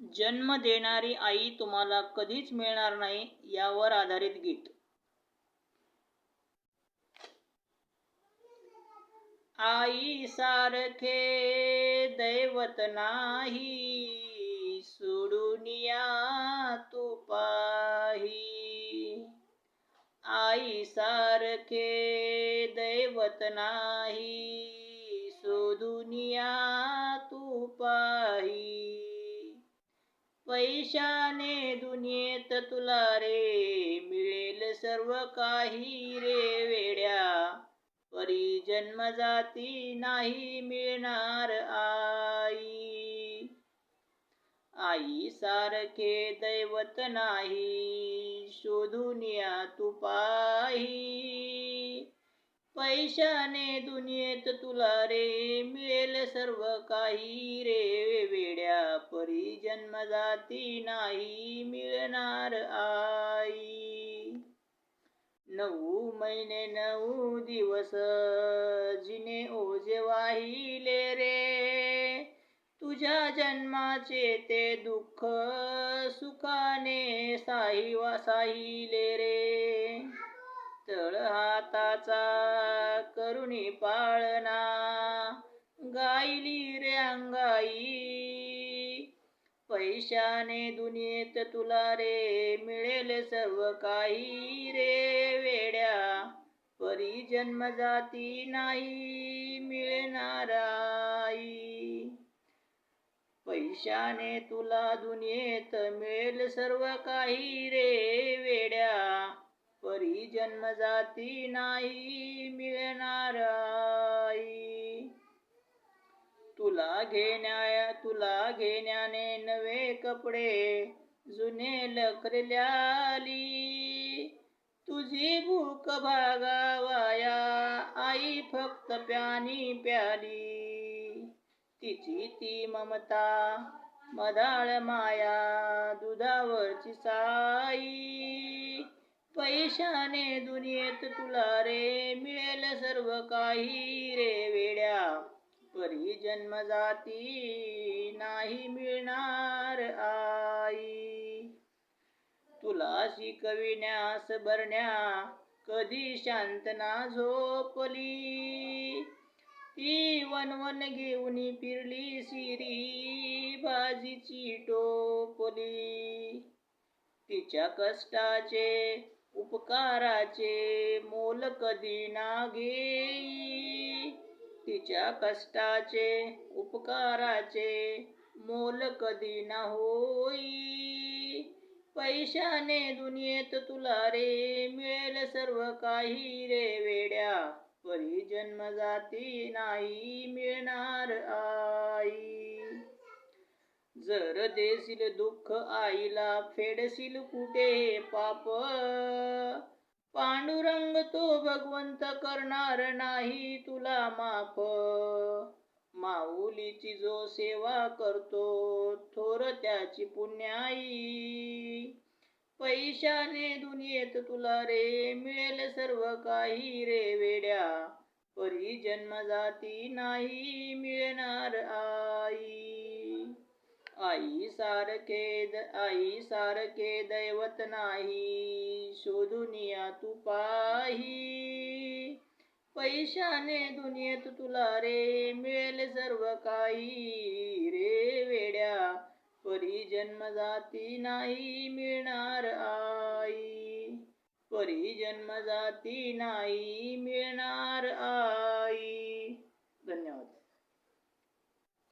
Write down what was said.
जन्म देणारी आई तुम्हाला कधीच मिळणार नाही यावर आधारित गीत. आई सारखे दैवत नाही सोडून या तू पाही. आई सारखे दैवत नाही सोडून या तू पाही. पैशाने दुनियेत तुला रे मिळेल सर्व काही रे वेड्या. परी जन्म जाती नाही मिळणार आई. आई सारखे दैवत नाही शोधून या तू पाही. पैशाने दुनियेत तुला रे मिळेल सर्व काही रे. वेड्या परी जन्म जाती नाही मिळणार आई. नऊ महिने नऊ दिवस जिने ओझे वाहिले रे. तुझ्या जन्माचे ते दुःख सुखाने साहिवा साहिले रे. तळ हाताचा करुणी पाळना गायली रे अंगाई. पैशाने दुनियेत तुला रे मिळेल सर्व काही रे वेड्या. परी जन्म जाती नाही मिळणाराई. पैशाने तुला दुनियेत मिळेल सर्व काही रे जन्म जाती नाही मिळणार आई. तुला घेण्या तुला घेण्याने नवे कपडे जुने लखरल्याली तुझी भूक भागावाया आई फक्त प्यानी प्याली. तिची ती ममता मदाळ माया दुधावरची साई. पैशाने दुनियेत तुला रे मिळेल सर्व काही रे वेड्या. परी जन्म जाती नाही मिळणार आई. तुला शिकविण्यास भरण्या कधी शांत ना झोपली. ती वनवन घेऊन फिरली सिरी भाजीची टोपली. तिच्या कष्टाचे उपकाराचे मोल कधी ना घेई तिच्या कष्टाचे उपकाराचे मोल कधी ना होई? पैशाने दुनियेत तुला रे मिळेल सर्व काही रे वेड्या. परी जन्म जाती नाही मिळणार आई. जर देशील दुःख आईला फेडशील कुठे पाप? पांडुरंग तो भगवंत करणार नाही तुला माफ माऊलीची जो सेवा करतो थोर त्याची पुण्याई. पैशाने दुनियेत तुला रे मिळेल सर्व काही रे वेड्या. परी जन्म जाती नाही मिळणार आई. आई सारखे आई सारखे दैवत नाही. शोधुनिया तू पाही. पैशाने दुनियेत तुला रे मिळेल सर्व काही. रे वेड्या परी जन्म जाती नाही मिळणार आई. परी जन्म जाती नाही मिळणार आई.